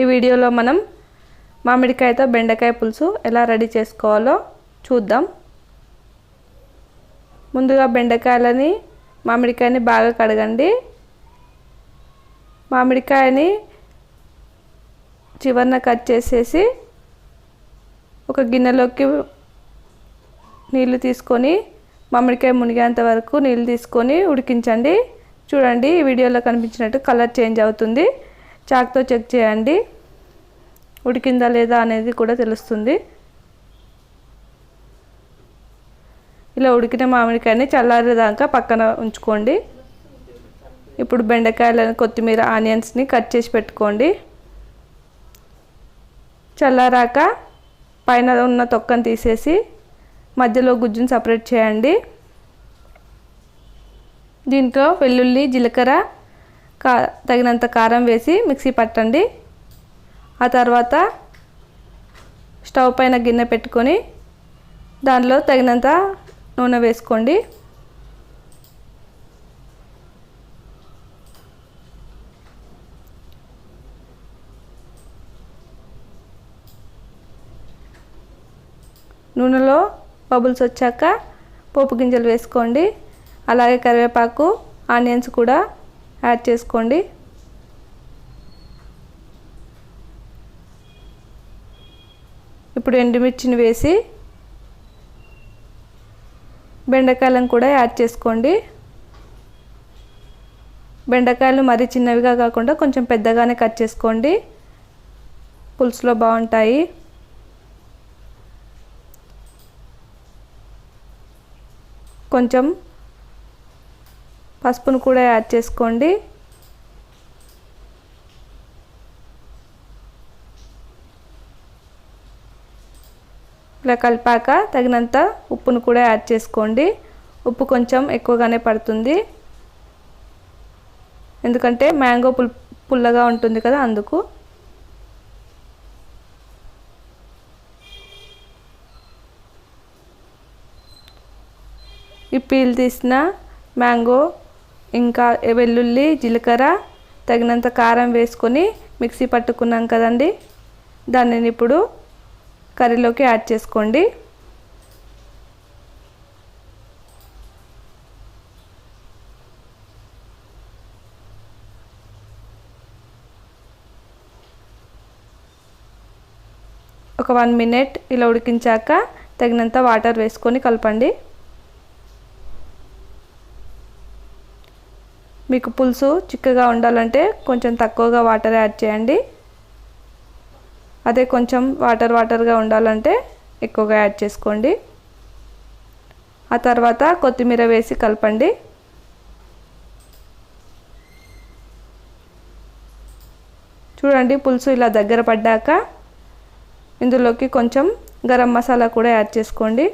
ఈ వీడియోలో మనం మామిడికాయతో బెండకాయ పులుసు ఎలా రెడీ చేసుకోవాలో చూద్దాం. ముందుగా బెండకాయలని మామిడికాయని బాగా కడగండి. మామిడికాయని చివరన కట్ చేసేసి ఒక గిన్నెలోకి నీళ్ళు తీసుకొని మామిడికాయ మునిగేంత వరకు నీళ్ళు తీసుకొని ఉడికించండి. చూడండి ఈ వీడియోలో కనిపించినట్టు కలర్ చేంజ్ అవుతుంది. చాక్తో చెక్ చేయండి. ఉడికిందా లేదా అనేది కూడా తెలుస్తుంది. ఇలా ఉడికిన మామిడికాయని చల్లారేదాకా పక్కన ఉంచుకోండి. ఇప్పుడు బెండకాయలను కొత్తిమీర ఆనియన్స్ని కట్ చేసి పెట్టుకోండి. చల్లారాక పైన ఉన్న తొక్కను తీసేసి మధ్యలో గుజ్జుని సపరేట్ చేయండి. దీంట్లో వెల్లుల్లి జీలకర్ర కా తగినంత కారం వేసి మిక్సీ పట్టండి. ఆ తర్వాత స్టవ్ పైన గిన్నె పెట్టుకొని దానిలో తగినంత నూనె వేసుకోండి. నూనెలో బబుల్స్ వచ్చాక పోపు గింజలు వేసుకోండి. అలాగే కరివేపాకు ఆనియన్స్ కూడా యాడ్ చేసుకోండి. ఇప్పుడు ఎండుమిర్చిని వేసి బెండకాయలను కూడా యాడ్ చేసుకోండి. బెండకాయలు మరీ చిన్నవిగా కాకుండా కొంచెం పెద్దగానే కట్ చేసుకోండి. పులుసులో బాగుంటాయి. కొంచెం పసుపును కూడా యాడ్ చేసుకోండి. ఇలా కలిపాక తగినంత ఉప్పును కూడా యాడ్ చేసుకోండి. ఉప్పు కొంచెం ఎక్కువగానే పడుతుంది. ఎందుకంటే మ్యాంగో పుల్ పుల్లగా ఉంటుంది కదా అందుకు. ఈ పీల్ తీసిన మ్యాంగో ఇంకా వెల్లుల్లి జీలకర్ర తగినంత కారం వేసుకొని మిక్సీ పట్టుకున్నాం కదండి. దానిని ఇప్పుడు కర్రీలోకి యాడ్ చేసుకోండి. ఒక వన్ మినిట్ ఇలా ఉడికించాక తగినంత వాటర్ వేసుకొని కలపండి. మీకు పులుసు చిక్కగా ఉండాలంటే కొంచెం తక్కువగా వాటర్ యాడ్ చేయండి. అదే కొంచెం వాటర్ వాటర్గా ఉండాలంటే ఎక్కువగా యాడ్ చేసుకోండి. ఆ తర్వాత కొత్తిమీర వేసి కలపండి. చూడండి పులుసు ఇలా దగ్గర పడ్డాక ఇందులోకి కొంచెం గరం మసాలా కూడా యాడ్ చేసుకోండి.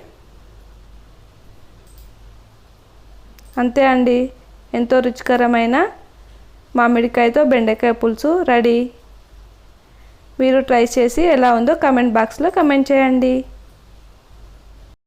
అంతే అండి. ఎంతో రుచికరమైన మామిడికాయతో బెండకాయ పులుసు రెడీ. మీరు ట్రై చేసి ఎలా ఉందో కమెంట్ బాక్స్లో కమెంట్ చేయండి.